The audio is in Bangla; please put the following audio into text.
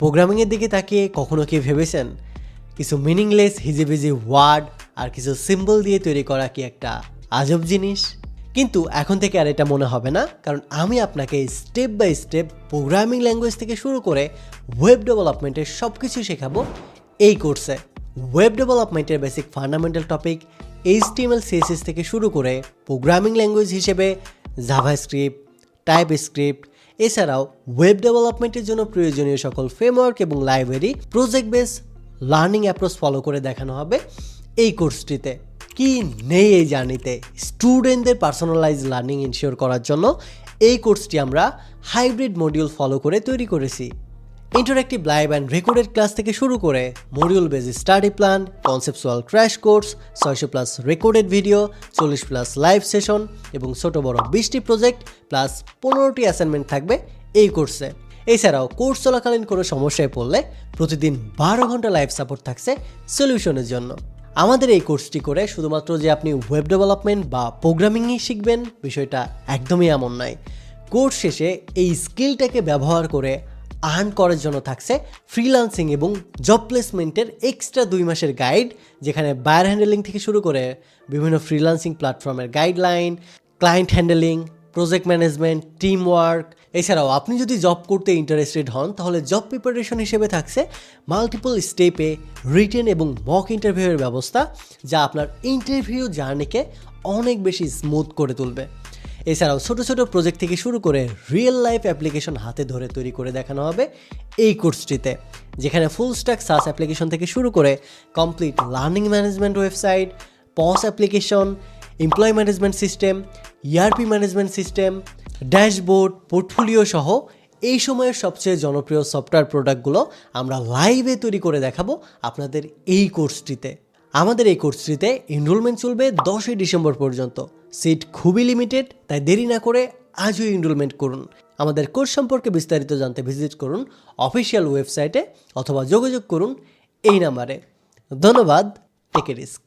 প্রোগ্রামিংয়ের দিকে তাকিয়ে কখনো কি ভেবেছেন? কিছু মিনিংলেস হিজিবিজি ওয়ার্ড আর কিছু সিম্বল দিয়ে তৈরি করা কি একটা আজব জিনিস? কিন্তু এখন থেকে আর এটা মনে হবে না, কারণ আমি আপনাকে step by step programming language থেকে শুরু করে ওয়েব ডেভেলপমেন্টের সব কিছু শেখাবো এই কোর্সে ওয়েব ডেভেলপমেন্টের basic fundamental topic HTML CSS থেকে শুরু করে প্রোগ্রামিং ল্যাঙ্গুয়েজ হিসেবে জাভাস্ক্রিপ্ট টাইপ স্ক্রিপ্ট এছাড়াও ওয়েব ডেভেলপমেন্টের জন্য প্রয়োজনীয় সকল ফ্রেমওয়ার্ক এবং library project base learning approach follow করে দেখানো হবে এই কোর্সটিতে কি নেই এই জার্নিতে স্টুডেন্টদের পার্সোনালাইজ লার্নিং ইনশিওর করার জন্য এই কোর্সটি আমরা হাইব্রিড মডিউল ফলো করে তৈরি করেছি। Interactive live and recorded class থেকে শুরু করে module base study plan conceptual crash course ছয়শো প্লাস রেকর্ডেড ভিডিও চল্লিশ প্লাস লাইভ সেশন এবং ছোট বড় বিশটি প্রজেক্ট প্লাস পনেরোটি অ্যাসাইনমেন্ট থাকবে এই কোর্সে এছাড়াও কোর্স চলাকালীন কোনো সমস্যায় পড়লে প্রতিদিন বারো ঘণ্টা লাইভ সাপোর্ট থাকছে সলিউশনের জন্য। আমাদের এই কোর্সটি করে শুধুমাত্র যে আপনি ওয়েব ডেভেলপমেন্ট বা প্রোগ্রামিংই শিখবেন, বিষয়টা একদমই এমন নয়। কোর্স শেষে এই স্কিলটাকে ব্যবহার করে আর্ন করার জন্য থাকছে ফ্রিলান্সিং এবং জব প্লেসমেন্টের এক্সট্রা দুই মাসের গাইড যেখানে বায়ার হ্যান্ডেলিং থেকে শুরু করে বিভিন্ন ফ্রিলান্সিং প্ল্যাটফর্মের guideline client handling project management team work এছাড়াও আপনি যদি জব করতে ইন্টারেস্টেড হন, তাহলে জব প্রিপারেশন হিসেবে থাকছে মাল্টিপল স্টেপে রিটেন এবং মক ইন্টারভিউয়ের ব্যবস্থা, যা আপনার ইন্টারভিউ জার্নিকে অনেক বেশি স্মুথ করে তুলবে। এছাড়াও ছোট ছোট প্রজেক্ট থেকে শুরু করে রিয়েল লাইফ অ্যাপ্লিকেশন হাতে ধরে তৈরি করে দেখানো হবে এই কোর্সটিতে যেখানে ফুল স্ট্যাক সাস অ্যাপ্লিকেশন থেকে শুরু করে complete learning management website POS application employ management system ERP management system dashboard portfolio সহ এই সময়ের সবচেয়ে জনপ্রিয় সফটওয়্যার প্রোডাক্টগুলো আমরা লাইভে তৈরি করে দেখাবো আপনাদের এই কোর্সটিতে আমাদের এই কোর্সটিতে এনরোলমেন্ট চলবে দশই ডিসেম্বর পর্যন্ত। সিট খুবই লিমিটেড তাই দেরি না করে আজও এনরোলমেন্ট করুন। আমাদের কোর্স সম্পর্কে বিস্তারিত জানতে ভিজিট করুন অফিসিয়াল ওয়েবসাইটে অথবা যোগাযোগ করুন এই নাম্বারে। ধন্যবাদ টেকে রিস্ক